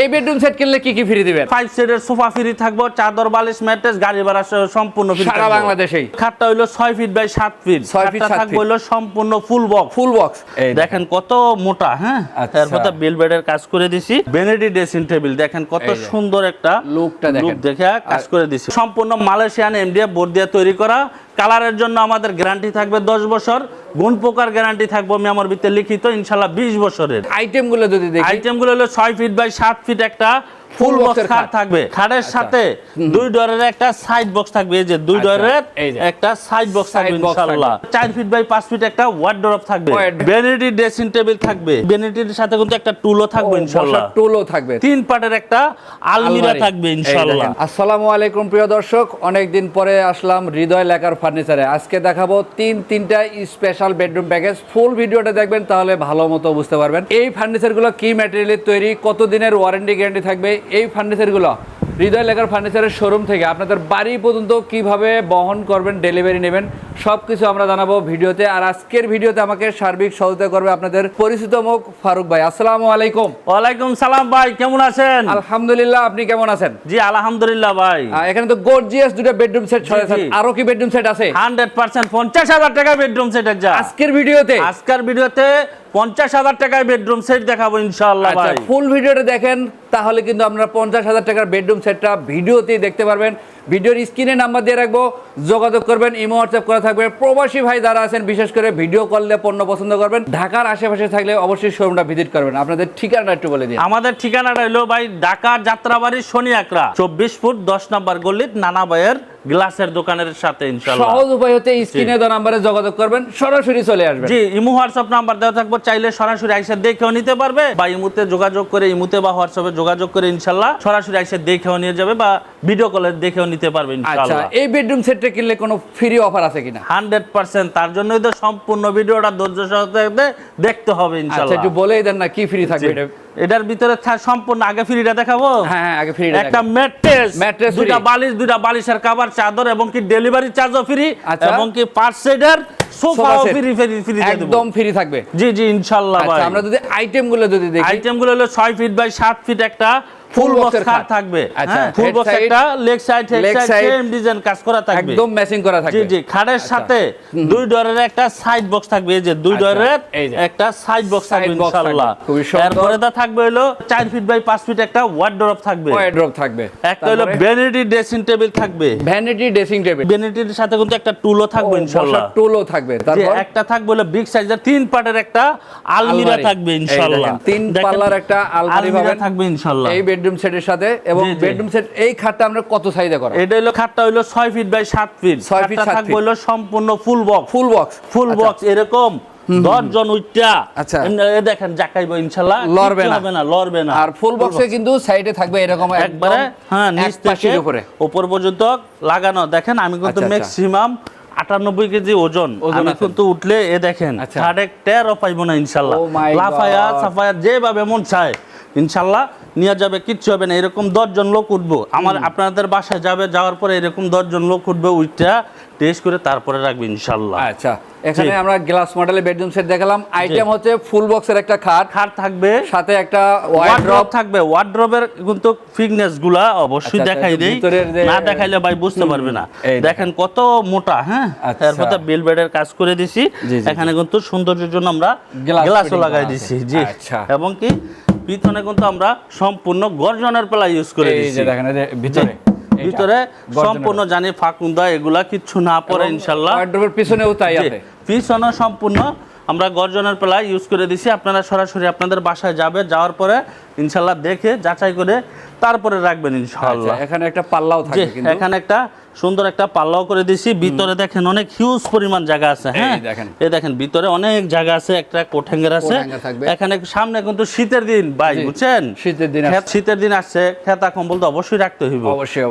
এই bedroom set কিনলে কি কি ফ্রি দিবেন? ফাইভ সিটের সোফা ফ্রি থাকব চাদর বালিশ ম্যাট্রেস গাড়ি ভাড়া সম্পূর্ণ free সারা বাংলাদেশেই? খাটটা হইল ছয় ফিট বাই সাত ফিট ছয় খাটটা থাকবে হইল সম্পূর্ণ ফুল বক্স ফুল বক্স এই দেখেন কত মোটা হ্যাঁ? আচ্ছা। এরপর বেল বেডের কাজ করে দিছি। বেনেডি ড্রেসিং টেবিল দেখেন কত সুন্দর একটা লুকটা দেখেন। লুক দেখে কাজ করে দিছি। সম্পূর্ণ মালয়েশিয়ান এমডিএফ বোর্ড দিয়ে তৈরি করা। কালারের জন্য আমাদের গ্যারান্টি থাকবে দশ বছর গুণ পোকার গ্যারান্টি থাকবে আমি আমার ভিতরে লিখিত ইনশাল্লাহ বিশ বছরের। আইটেমগুলো যদি আইটেমগুলো হলো ছয় ফিট বাই সাত ফিট একটা ফুল বক্স খাট। থাকবে। খাটের আচ্ছা। সাথে দুই ডোরের একটা সাইড বক্স থাকবে। এই যে দুই আচ্ছা, ডোরের। একটা সাইড বক্স থাকবে ইনশাআল্লাহ চার ফিট বাই পাঁচ ফিট একটা ওয়ার্ডরোব থাকবে। ভ্যানিটি ড্রেসিং টেবিল থাকবে। ভ্যানিটির সাথে কিন্তু একটা টুলও থাকবে ইনশাআল্লাহ টুলও থাকবে। তিন পাটের একটা আলমিরা থাকবে ইনশাআল্লাহ আসসালামু আলাইকুম প্রিয় দর্শক। অনেকদিন পরে আসলাম হৃদয় লেখার ফার্নিচারে আজকে দেখাবো তিন তিনটা স্পেশাল বেডরুম প্যাকেজ ফুল ভিডিওটা দেখবেন তাহলে ভালো মতো বুঝতে পারবেন। এই ফার্নিচারগুলো কি ম্যাটেরিয়ালের তৈরি? কত দিনের ওয়ারেন্টি গ্যারান্টি থাকবে? এই ফার্নিচারগুলো? হৃদয় লেখার ফার্নিচারের শোরুম থেকে আপনাদের বাড়ি পর্যন্ত কীভাবে বহন করবেন ডেলিভারি নেবেন সব কিছু আমরা জানাব ভিডিওতে। আর আজকের ভিডিওতে আমাকে সার্বিক সহযোগিতা করবে আপনাদের পরিচিত মুখ ফারুক ভাই। আসসালামু আলাইকুম। ওয়ালাইকুম সালাম ভাই কেমন আছেন? আলহামদুলিল্লাহ আপনি কেমন আছেন? জি আলহামদুলিল্লাহ ভাই। এখানে তো গর্জিয়াস দুটো বেডরুম সেট ছড়াছেন। আরও কি বেডরুম সেট আছে? হান্ড্রেড পার্সেন্ট পঞ্চাশ হাজার টাকা বেডরুম সেট আছে আজকের ভিডিওতে? আজকের ভিডিওতে পঞ্চাশ হাজার টাকায় বেডরুম সেট দেখাবো ইনশাআল্লাহ আচ্ছা ফুল ভিডিওটা দেখেন তাহলে কিন্তু আপনারা পঞ্চাশ হাজার টাকার বেডরুম সেটটা ভিডিওতেই দেখতে পারবেন। ভিডিওর স্ক্রিনে নাম্বার দিয়ে রাখব যোগাযোগ করবেন ইমো হোয়াটসঅ্যাপ করা থাকবে। প্রবাসী ভাই যারা আছেন বিশেষ করে ভিডিও কল পণ্য পছন্দ করবেন ঢাকার আশেপাশে থাকলে অবশ্যই শোরুমটা ভিজিট করবেন। আপনাদের ঠিকানা একটু বলে দিন। আমাদের ঠিকানাটা হলো ভাই ঢাকা যাত্রাবাড়ি শনি আকরা চব্বিশ ফুট দশ নম্বর গলিত নানা ভাইয়ের গ্লাসের দোকানের সাথে ইনশাল্লাহ সহজ উপায় হতে স্ক্রিনে দেওয়া নাম্বারে যোগাযোগ করবেন সরাসরি চলে আসবেন। জি ইমো হোয়াটসঅ্যাপ নাম্বার দেওয়া থাকব চাইলে সরাসরি আইসা দেখেও নিতে পারবে বা ইমুতে যোগাযোগ করে ইমুতে বা হোয়াটসঅ্যাপে যোগাযোগ করে ইনশাল্লাহ সরাসরি আইসা দেখেও নিয়ে যাবে বা ভিডিও কলে দেখেও নিতে পারবে আচ্ছা ইনশাল্লাহ। এই বেডরুম সেটটা কিনলে কোনো ফ্রি অফার আছে কিনা? হান্ড্রেড পার্সেন্ট তার জন্যই তো সম্পূর্ণ ভিডিওটা ধৈর্য সহকারে দেখতে হবে আচ্ছা ইনশাল্লাহ। একটু বলেই দেন না কি ফ্রি থাকবে এটা? এটার ভিতরে সম্পূর্ণ আগে ফ্রিটা দেখাবো? হ্যাঁ হ্যাঁ আগে ফ্রি একটা ম্যাট্রেস ম্যাট্রেস দুইটা বালিশ দুইটা বালিশের কভার চাদর এবং কি ডেলিভারি চার্জও ফ্রি। এবং কি পার্ট সেডার সোফাও ফ্রি ফ্রি ফ্রি একদম ফ্রি থাকবে। জি জি ইনশাআল্লাহ ভাই। আচ্ছা আমরা যদি আইটেমগুলো যদি দেখি। আইটেমগুলো হলো ছয় ফিট বাই সাত ফিট একটা ফুল Full box বক্স এর খাট। থাকবে। আচ্ছা, ফুল বক্স একটা leg side head side same design কাজ করা থাকবে। একদম ম্যাচিং করা থাকবে। জি খাটের সাথে দুই ডোরের একটা সাইড বক্স থাকবে। এই যে দুই আচ্ছা, ডোরের। একটা সাইড বক্স থাকবে ইনশাআল্লাহ। এরপরে দা থাকবে হলো 4 ফিট বাই 5 ফিট একটা ওয়ার্ডরোব থাকবে। ওয়ার্ড্রপ থাকবে। একটা হলো ভ্যানিটি ড্রেসিং টেবিল থাকবে। ভ্যানিটি ড্রেসিং টেবিল ভ্যানিটির সাথে কিন্তু একটা টুলও থাকবে ইনশাআল্লাহ টুলও থাকবে। তারপর? একটা থাকবে হলো বিগ সাইজের তিন পার্টের একটা আলমিরা থাকবে ইনশাআল্লাহ তিন পাল্লার একটা আলমিরা থাকবে ইনশাআল্লাহ এই বেডরুম সেটের সাথে এবং। বেডরুম সেট এই খাটটা আমরা কত সাইজে করা এটা হলো খাটটা হলো 6 ফিট বাই 7 ফিট ছয় feet, খাটটা সাত থাকবে feet। হলো সম্পূর্ণ full box full box full box এরকম। 10 উইটা আচ্ছা। দেখেন জাকাইবো ইনশাআল্লাহ লড়বে না। লড়বে না। আর ফুল বক্সে কিন্তু সাইডে থাকবে এরকম একবারে হ্যাঁ নিচ থেকে উপরে। উপর পর্যন্ত লাগানো। দেখেন আমি কিন্তু আচ্ছা, আচ্ছা। ম্যাক্সিমাম আটানব্বই কেজি ওজন। আমি কিন্তু উঠলে এ দেখেন আচ্ছা। সাড়ে টেরও পাইবো না ইনশাল্লাহ। Oh লাফায়া. সাফায়া যেভাবে মন চায়। ইনশাল্লাহ নিয়ে যাবে কিচ্ছু হবে না এরকম দশজন লোক উঠবো। আমার আপনাদের বাসায় যাবে যাওয়ার পরে এরকম দশজন লোক উঠবে উইটা টেস্ট করে তারপরে রাখবে ইনশাল্লাহ। আচ্ছা এখানে আমরা গ্লাস মডেলের বেডরুম সেট দেখালাম। আইটেম হচ্ছে ফুল বক্সের একটা খাট। খাট থাকবে। সাথে একটা ওয়ার্ড্রপ থাকবে ওয়ার্ড্রপের কিন্তু ফিটনেসগুলা অবশ্যই আচ্ছা, আচ্ছা, দেখাই দেই না দেখাইলে ভাই বুঝতে পারবে না। দেখেন। কত মোটা হ্যাঁ? আচ্ছা। এরপরে বেল বেডের কাজ করে দিছি। এখানে কিন্তু সৌন্দর্যের জন্য আমরা গ্লাসও লাগাই দিছি জি। আচ্ছা। এবং কি পিছনে কিন্তু আমরা সম্পূর্ণ গর্জনের পেলা ইউজ করে যে দেখেন ভিতরে। ভিতরে সম্পূর্ণ জানি ফাকুন্দা এগুলা কিচ্ছু না পড়ে ইনশাল্লাহ। পিছনেও তাই আছে। পিছনে সম্পূর্ণ আমরা গর্জনের পেলা ইউজ করে দিছি। আপনারা সরাসরি আপনাদের বাসায় যাবে যাওয়ার পরে ইনশাল্লাহ দেখে যাচাই করে তারপরে রাখবেন আচ্ছা ইনশাল্লাহ। এখানে একটা পাল্লাও থাকে কিন্তু। এখানে একটা সুন্দর একটা পাল্লাও করে দিছি। ভিতরে দেখেন অনেক হিউজ পরিমাণ জায়গা আছে হ্যাঁ? দেখেন। এই দেখেন ভিতরে অনেক জায়গা আছে একটা কোঠেঙ্গের আছে। এখানে সামনে কিন্তু শীতের দিন ভাই বুঝছেন? শীতের দিন শীতের দিন আসছে খেতা কম্বল তো অবশ্যই রাখতে হইব।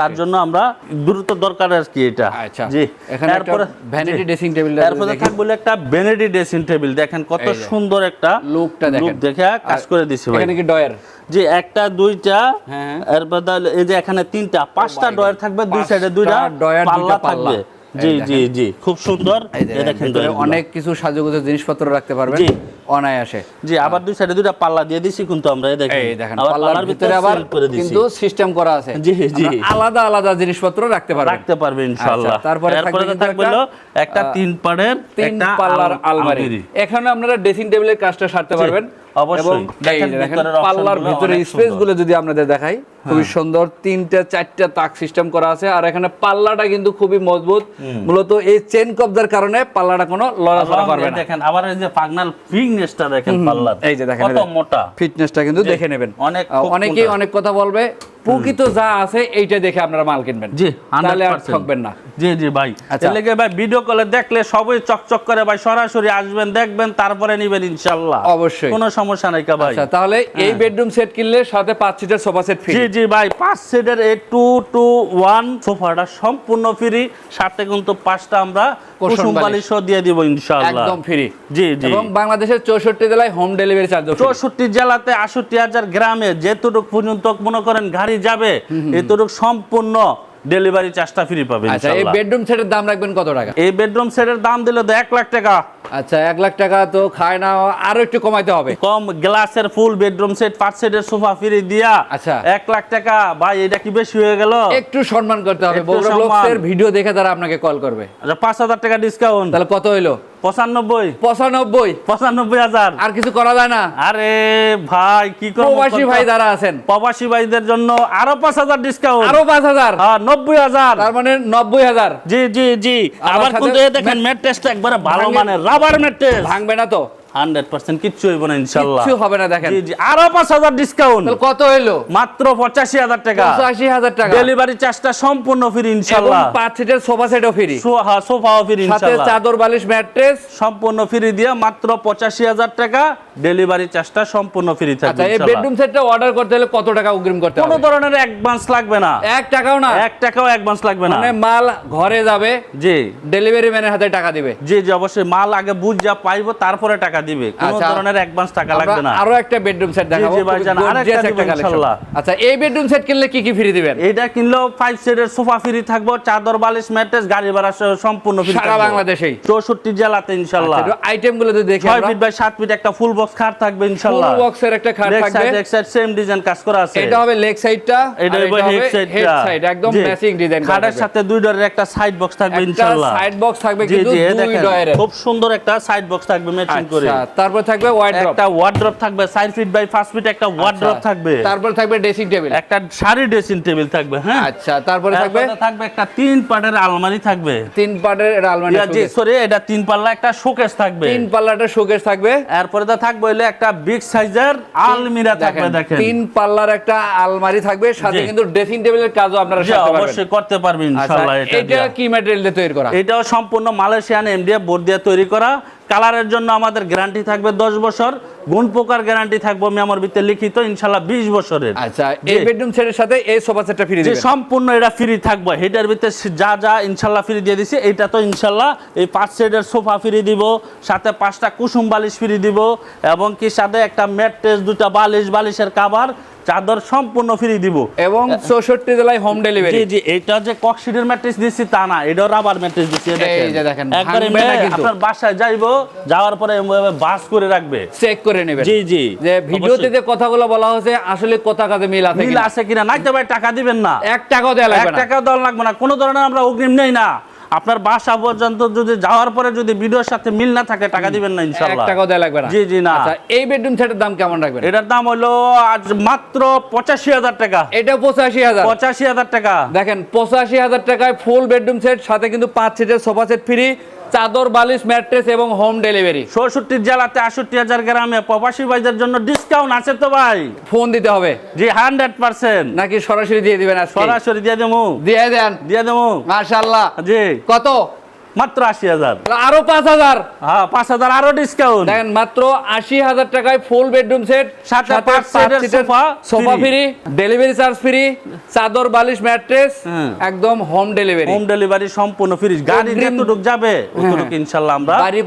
তার জন্য আমরা দ্রুত দরকার আর কি এটা। আচ্ছা। জি। এখানে একটা ভ্যানিটি ড্রেসিং টেবিল এরপরে থাকবে হলো একটা ভ্যানিটি ড্রেসিং টেবিল দেখেন কত সুন্দর একটা লুকটা দেখেন। লুক দেখে কাজ করে দিছি ভাই। এখানে কি ডয়ার যে একটা দুইটা হ্যাঁ। এরপর এই যে এখানে তিনটা পাঁচটা ডয়ার থাকবে দুই সাইডে দুইটা। ডয়ার, পাল্লা পাল্লা। থাকবে। জি জি জি। খুব সুন্দর। দেখেন অনেক কিছু সাজুগুজু জিনিসপত্র রাখতে পারবেন। অনায়াসে। জি আবার দুই সাইডে পাল্লা দিয়ে দিছি কিন্তু আমরা দেখেন। এই দেখেন পাল্লার ভিতরে আবার কিন্তু সিস্টেম করা আছে। জি, জি। আলাদা আলাদা জিনিসপত্র রাখতে পারবেন। রাখতে পারবে ইনশাআল্লাহ। আচ্ছা, তারপরে থাকবে একটা, তিন পাড়ের তিন একটা পাল্লার আল- আলমারি। এখানে আপনারা ড্রেসিং টেবিলের কাজটা সারতে পারবেন। অবশ্যই। এবং এই দেখেন যে দেখেন ভিতরের পাল্লার ভিতরে স্পেসগুলো যদি আপনাদের দেখাই খুবই সুন্দর তিনটা চারটা তাক সিস্টেম করা আছে। আর এখানে পাল্লাটা কিন্তু খুবই মজবুত। মূলত এই চেন কবজার কারণে পাল্লাটা কোনো লড়াচড়া এবং করবে এই না। দেখেন আবার এই যে ফাগনাল ফিংনেসটা দেখেন পাল্লার। এই যে দেখেন, কত মোটা। ফিটনেসটা কিন্তু দেখে নেবেন। অনেক অনেকেই অনেক কথা বলবে প্রকৃত যা আছে এইটা দেখে আপনারা মাল কিনবেন। জি তাহলে আর 100% ঠকবেন না। জি জি ভাই। আচ্ছা। এর লেগে ভাই ভিডিও কলে দেখলে সবই চকচক করে ভাই সরাসরি আসবেন দেখবেন তারপরে নিবেন ইনশাআল্লাহ অবশ্যই। কোনো সমস্যা নাই কা ভাই। আচ্ছা তাহলে এই বেডরুম সেট কিনলে সাথে পাঁচ সিটের সোফা সেট ফ্রি জি জি ভাই পাঁচ সিটের এই টু টু ওয়ান সোফাটা সম্পূর্ণ ফ্রি সাথে কিন্তু পাঁচটা আমরা কুসুম বালিশও দিয়ে দিব ইনশাআল্লাহ একদম ফ্রি জি জি। এবং বাংলাদেশের চৌষট্টি জেলায় হোম ডেলিভারি চার্জ চৌষট্টি জেলাতে আষট্টি হাজার গ্রামে যেতটুক পর্যন্ত মনে করেন গাড়ি যাবে এতটুক সম্পূর্ণ ডেলিভারি চার্জটা ফ্রি পাবে আচ্ছা এই বেডরুম সেটের দাম রাখবেন কত টাকা? এই বেডরুম সেটের দাম দিল তো এক লাখ টাকা। আচ্ছা এক লাখ টাকা তো খায় না আরও একটু কমাইতে হবে। কম গ্লাসের ফুল বেডরুম সেট পাঁচ সেটের সোফা ফ্রি দিয়া আচ্ছা। এক লাখ টাকা। ভাই এটা কি বেশি হয়ে গেল? একটু সম্মান করতে হবে। বগুড়া ভিডিও দেখে তারা আপনাকে কল করবে। আচ্ছা পাঁচ হাজার টাকা ডিসকাউন্ট তাহলে কত হইল? পঁচানব্বই। পঁচানব্বই। পঁচানব্বই হাজার। আর কিছু করা যায় না। আরে ভাই কি প্রবাসী ভাই যারা আছেন। প্রবাসী ভাইদের জন্য আরও পাঁচ হাজার ডিসকাউন্ট আরও পাঁচ হাজার? হ্যাঁ নব্বই হাজার। তার মানে নব্বই হাজার। জি জি জি। আবার কিন্তু দেখেন ম্যাট্রেসটা একবারে ভালো মানে রাবার ম্যাট্রেস ভাঙবে না তো। হান্ড্রেড পার্সেন্ট কিচ্ছু হইব না ইনশাল্লাহ। কিচ্ছু হবে না দেখেন। জি জি। আরও পাঁচ হাজার ডিসকাউন্ট কত হইল? মাত্র পঁচাশি হাজার টাকা। পঁচাশি হাজার টাকা। ডেলিভারি চার্জটা সম্পূর্ণ ফ্রি ইনশাল্লাহ। পাঁচ সিটের সোফা সেটও ফ্রি সোফাও ফ্রি ইনশাল্লাহ। চাদর বালিশ ম্যাট্রেস সম্পূর্ণ ফ্রি দিয়ে মাত্র পঁচাশি হাজার টাকা ডেলিভারি চার্জটা সম্পূর্ণ ফ্রি আচ্ছা এই বেডরুম সেটটা অর্ডার করতে হলে কত টাকা অগ্রিম করতে কোনো ধরনের অ্যাডভান্স লাগবে না। এক টাকাও না। এক টাকাও অ্যাডভান্স লাগবে না। মানে মাল ঘরে যাবে জি। ডেলিভারি ম্যানের হাতে টাকা দিবে। জি জি অবশ্যই। মাল আগে বুঝ যা পাইবো তারপরে টাকা দিবে কোনো আচ্ছা। ধরনের অ্যাডভান্স টাকা লাগবে না। আরও একটা বেডরুম সেট দেখাবো জি ভাই, খুবই জান, আরেকটা দিব একটা আচ্ছা এই বেডরুম সেট কিনলে কি কি ফ্রি দিবেন? এইটা কিনলেও ফাইভ সিটের সোফা ফ্রি থাকব চাদর বালিশ ম্যাট্রেস গাড়ি ভাড়া সহ সম্পূর্ণ ফ্রি সারা বাংলাদেশেই। চৌষট্টি জেলাতে ইনশাল্লাহ। আইটেমগুলো যদি দেখি ছয় ফিট বাই সাত ফিট একটা ফুল বক্স খাট থাকবে ইনশাল্লাহ। বক্সের একটা খাট লেগ থাকবে। সাইড এক সাইড সেম ডিজাইন কাজ করা আছে। এটা হবে লেগ সাইডটা এটা হইবো হেড সাইড হেড সাইড একদম ম্যাচিং ডিজাইন খাটের সাথে দুই ডরের একটা সাইড বক্স থাকবে একটা ইনশাল্লাহ। সাইড বক্স থাকবে কিন্তু দুই ডয়ারের খুব সুন্দর একটা সাইড বক্স থাকবে ম্যাচিং করে। আচ্ছা তারপর থাকবে একটা ওয়ার্ড্রপ থাকবে ফিট বাই ফিট একটা ওয়ার্ড্রপ থাকবে। তারপর থাকবে ড্রেসিং টেবিল একটা শাড়ি ড্রেসিং টেবিল থাকবে হ্যাঁ? আচ্ছা তারপরে থাকবে থাকবে একটা তিন পাটের আলমারি থাকবে। তিন পার্টের আলমারি জি সরি এটা তিন পাল্লা একটা শোকেস থাকবে। তিন পাল্লাটা শোকেস থাকবে। এরপরে তো থাকবে একটা বিগ সাইজের আলমিরা থাকবে দেখেন, তিন পাল্লার একটা আলমারি থাকবে সাথে কিন্তু ড্রেসিং টেবিলের কাজও আপনারা সাথে পারবেন অবশ্যই করতে পারবে আচ্ছা ইনশাআল্লাহ এটা এটা কি ম্যাটেরিয়াল দিয়ে তৈরি করা? এটাও সম্পূর্ণ মালয়েশিয়ান এমডিএফ বোর্ড দিয়ে তৈরি করা। কালারের জন্য আমাদের গ্যারান্টি থাকবে দশ বছর গুণ পোকার গ্যারান্টি থাকবে আমি আমার ভিতরে লিখিত ইনশাল্লাহ বিশ বছরের। আচ্ছা এই বেডরুম সেটের সাথে এই সোফা সেটটা ফ্রি দিবেন। সম্পূর্ণ এটা ফ্রি থাকবে এটার ভিতরে যা যা ইনশাল্লাহ ফ্রি দিয়ে দিছি এটা তো ইনশাল্লাহ এই পাঁচ সেটের সোফা ফ্রি দিব সাথে পাঁচটা কুসুম বালিশ ফ্রি দিব এবং কি সাথে একটা ম্যাট্রেস দুটা বালিশ বালিশের কাভার চাদর সম্পূর্ণ ফ্রি দিব। এবং চৌষট্টি জেলায় হোম ডেলিভারি জি জি এটা যে ককশিটের ম্যাট্রেস দিচ্ছি তা না এটা রাবার ম্যাট্রেস দিচ্ছি দেখেন, একবারে। আপনার বাসায় যাইবো যাওয়ার পরে বাস করে রাখবে। চেক করে নেবে জি জি যে ভিডিওতে। যে কথাগুলো বলা হয়েছে আসলে কথা কাজে মিল আছে মিল কিনা? আছে কিনা? নাই তো ভাই টাকা দিবেন না। এক টাকাও দেওয়া লাগবে না। টাকাও দেওয়া লাগবে না। কোনো ধরনের আমরা অগ্রিম নেই না। আপনার বাসা পর্যন্ত যদি যাওয়ার পরে যদি ভিডিওর সাথে মিল না থাকে টাকা দিবেন না ইনশাআল্লাহ। টাকাও দেওয়া লাগবে না। জি, জি, না। আচ্ছা এই বেডরুম সেটের দাম কেমন রাখবেন? এটার দাম হলো আজ মাত্র পঁচাশি হাজার টাকা। এটা পঁচাশি হাজার। পঁচাশি হাজার টাকা। দেখেন পঁচাশি হাজার টাকায় ফুল বেডরুম সেট সাথে কিন্তু পাঁচ সিটের সোফা সেট ফ্রি চাদর বালিশ ম্যাট্রেস এবং হোম ডেলিভারি। চৌষট্টি জেলাতে আষট্টি হাজার গ্রামে প্রবাসী ভাইদের জন্য ডিসকাউন্ট আছে তো ভাই? ফোন দিতে হবে। জি হান্ড্রেড পার্সেন্ট নাকি সরাসরি দিয়ে দিবেন সরাসরি দিয়ে দেবো। দিয়ে দেন। দিয়ে দেবো। মাশাআল্লাহ। জি। কত? মাত্র আশি হাজার। আরও পাঁচ হাজার। হ্যাঁ পাঁচ হাজার আরও ডিসকাউন্ট দেখেন মাত্র আশি হাজার টাকায় ফুল বেডরুম সেট সাথে পাঁচ sofa sofa free delivery charge free চাদর বালিশ ম্যাট্রেস একদম হোম ডেলিভারি হোম ডেলিভারি সম্পূর্ণ ফ্রি গাড়ি যতটুক যাবে অতটুক ইনশাল্লাহ আমরা বাড়ি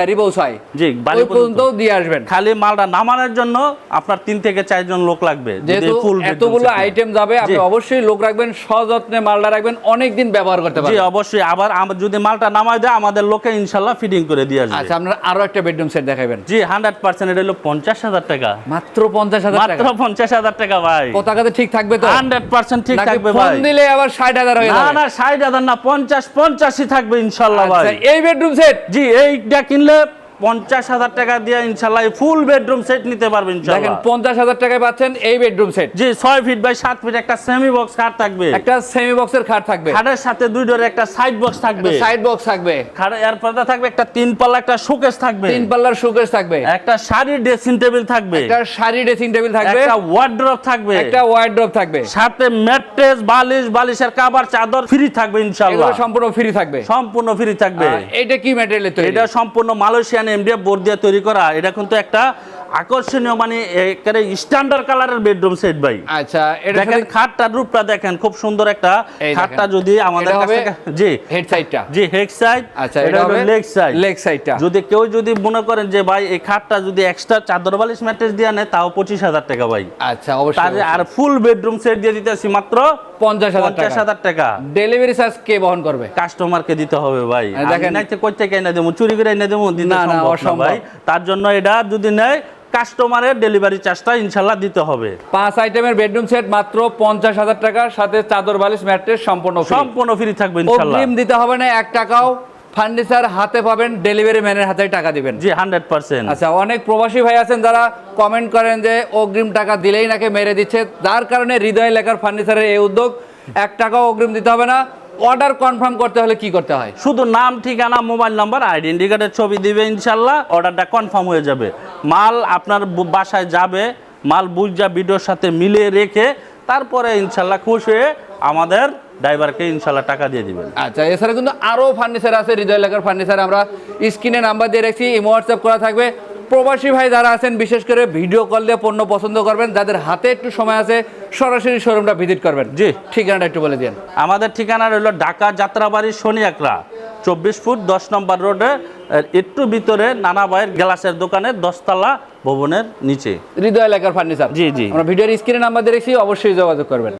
গাড়ি পৌঁছায় জি বাড়ি পর্যন্ত। দিয়ে আসবেন। খালি মালটা নামানোর জন্য আপনার তিন থেকে চারজন লোক লাগবে যেহেতু এতগুলো আইটেম যাবে আপনি অবশ্যই লোক রাখবেন সযত্নে মালটা রাখবেন অনেক দিন ব্যবহার করতে জি পারবেন। অবশ্যই। আবার আমরা যদি মালটা নামাই দেয় আমাদের লোকে ইনশাল্লাহ ফিটিং করে দিয়ে আসবে। আচ্ছা আপনার আরও একটা বেডরুম সেট দেখাবেন। জি হান্ড্রেড পার্সেন্ট এটা হলো পঞ্চাশ হাজার টাকা। মাত্র পঞ্চাশ হাজার মাত্র পঞ্চাশ হাজার টাকা ভাই। পতাকাতে ঠিক থাকবে তো? হান্ড্রেড পার্সেন্ট ঠিক থাকবে ফোন ভাই। দিলে আবার ষাট হাজার হয়ে না না ষাট হাজার না পঞ্চাশ পঞ্চাশই থাকবে ইনশাল্লাহ আচ্ছা, ভাই। এই বেডরুম সেট জি এইটা কিনলে পঞ্চাশ হাজার টাকা দিয়ে ইনশাল্লাহ ফুল বেডরুম সেট নিতে পারবে দেখেন পঞ্চাশ হাজার টাকায় পাচ্ছেন এই বেডরুম সেট জি ছয় ফিট বাই সাত ফিট একটা সেমি বক্স খাট থাকবে। একটা সেমি বক্সের খাট থাকবে। খাটের সাথে দুই ডোরে একটা সাইড বক্স থাকবে। সাইড বক্স থাকবে। খাটে এর পর্দা থাকবে একটা তিন পাল্লা একটা শোকেস থাকবে। তিন পাল্লার শোকেস থাকবে। একটা শাড়ির ড্রেসিং টেবিল থাকবে। একটা শাড়ি ড্রেসিং টেবিল থাকবে। একটা ওয়ার্ড্রপ থাকবে। একটা ওয়ার্ড্রপ থাকবে। সাথে ম্যাট্রেস বালিশ বালিশের কাবার চাদর ফ্রি থাকবে ইনশাল্লাহ। সম্পূর্ণ ফ্রি থাকবে। সম্পূর্ণ ফ্রি থাকবে। এটা কি ম্যাটেরিয়ালের তৈরি? এটা সম্পূর্ণ মালয়েশিয়ান এমডিএফ বোর্ড দিয়ে তৈরি করা এটা কিন্তু একটা আকর্ষণীয় মানে একেবারে স্ট্যান্ডার্ড কালারের বেডরুম সেট ভাই। আচ্ছা এটা দেখেন খাটটার রূপটা দেখেন খুব সুন্দর একটা খাটটা যদি আমাদের কাছ জি। হেড সাইডটা জি হেড সাইড আচ্ছা এটা এটা হবে লেগ সাইড লেগ সাইডটা যদি কেউ যদি মনে করেন যে ভাই এই খাটটা যদি এক্সট্রা চাদর বালিশ ম্যাট্রেস দিয়ে নেয় তাও পঁচিশ হাজার টাকা ভাই। আচ্ছা অবশ্যই আর ফুল বেডরুম সেট দিয়ে দিতেছি মাত্র পঞ্চাশ হাজার টাকা। ডেলিভারি চার্জ কে বহন করবে? কাস্টমারকে দিতে হবে ভাই। দেখেন- দেখেন কই থেকে এনে দেবো? চুরি করে এনে দেবো? না, না, ভাই। তার জন্য এটা যদি নেয় কাস্টমারের ডেলিভারি চার্জটা ইনশাল্লাহ দিতে হবে। পাঁচ আইটেমের বেডরুম সেট মাত্র পঞ্চাশ হাজার টাকার সাথে চাদর বালিশ ম্যাট্রেস সম্পূর্ণ সম্পূর্ণ ফ্রি থাকবে ইনশাল্লাহ দিতে হবে না এক টাকাও। ফার্নিচার হাতে পাবেন ডেলিভারি ম্যানের হাতে টাকা দিবেন। জি হান্ড্রেড পার্সেন্ট আচ্ছা অনেক প্রবাসী ভাই আছেন যারা কমেন্ট করেন যে অগ্রিম টাকা দিলেই নাকি মেরে দিচ্ছে। যার কারণে হৃদয় লেখার ফার্নিচারের এই উদ্যোগ এক টাকাও অগ্রিম দিতে হবে না। অর্ডার কনফার্ম করতে হলে কি করতে হয়? শুধু নাম ঠিকানা মোবাইল নাম্বার আইডেন্টি কার্ডের ছবি দিবে ইনশাল্লাহ অর্ডারটা কনফার্ম হয়ে যাবে। মাল আপনার বাসায় যাবে মাল বুঝা ভিডিওর সাথে মিলিয়ে রেখে তারপরে ইনশাল্লাহ খুশ হয়ে আমাদের ড্রাইভারকে ইনশাল্লাহ টাকা দিয়ে দিবেন। আচ্ছা এছাড়া কিন্তু আরও ফার্নিচার আছে হৃদয় লেখার ফার্নিচার আমরা স্ক্রিনে নাম্বার দিয়ে রাখছি ইমো হোয়াটসঅ্যাপ করা থাকবে। প্রবাসী ভাই যারা আছেন বিশেষ করে ভিডিও কল দিয়ে পণ্য পছন্দ করবেন যাদের হাতে একটু সময় আছে সরাসরি শোরুমটা ভিজিট করবেন। জি। ঠিকানাটা একটু বলে দিন আমাদের ঠিকানা রইল ঢাকা যাত্রাবাড়ি শনিয়াকড়া চব্বিশ ফুট দশ নম্বর রোডে একটু ভিতরে নানা ভাইয়ের গ্লাসের দোকানে দশতলা ভবনের নিচে। হৃদয় এলাকার ফার্নিচার জি, জি। আমরা ভিডিওর স্ক্রিনে নাম্বার দিয়ে রেখেছি অবশ্যই যোগাযোগ করবেন।